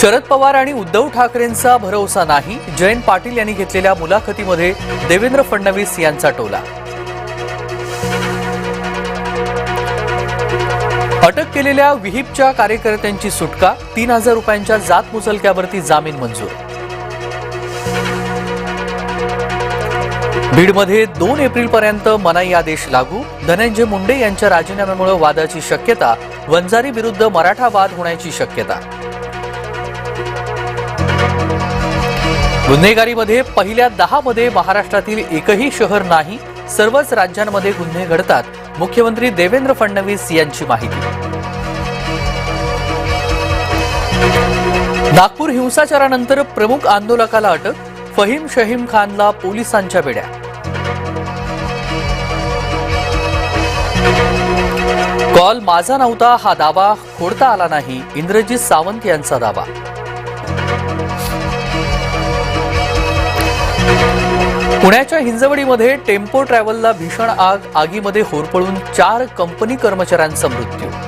शरद पवार आणि उद्धव ठाकरेंचा भरोसा नाही. जयंत पाटील यांनी घेतलेल्या मुलाखतीमध्ये देवेंद्र फडणवीस यांचा टोला. अटक केलेल्या विहिपच्या कार्यकर्त्यांची सुटका तीन हजार रुपयांच्या जात मुचलक्यावरती जामीन मंजूर. बीडमध्ये दोन एप्रिलपर्यंत मनाई आदेश लागू. धनंजय मुंडे यांच्या राजीनाम्यामुळे वादाची शक्यता वंजारी विरुद्ध मराठा वाद होण्याची शक्यता. गुन्हेगारीमध्ये पहिल्या दहा मध्ये महाराष्ट्रातील एकही शहर नाही. सर्वच राज्यांमध्ये गुन्हे घडतात. मुख्यमंत्री देवेंद्र फडणवीस यांची माहिती. नागपूर हिंसाचारानंतर प्रमुख आंदोलकाला अटक फहीम शहीम खानला पोलिसांच्या बेड्या. कॉल माझा नव्हता हा दावा खोडता आला नाही इंद्रजित सावंत यांचा दावा. पुण्याच्या हिंजवडीमध्ये टेम्पो ट्रॅव्हलला भीषण आग आगीमध्ये होरपळून चार कंपनी कर्मचाऱ्यांचा मृत्यू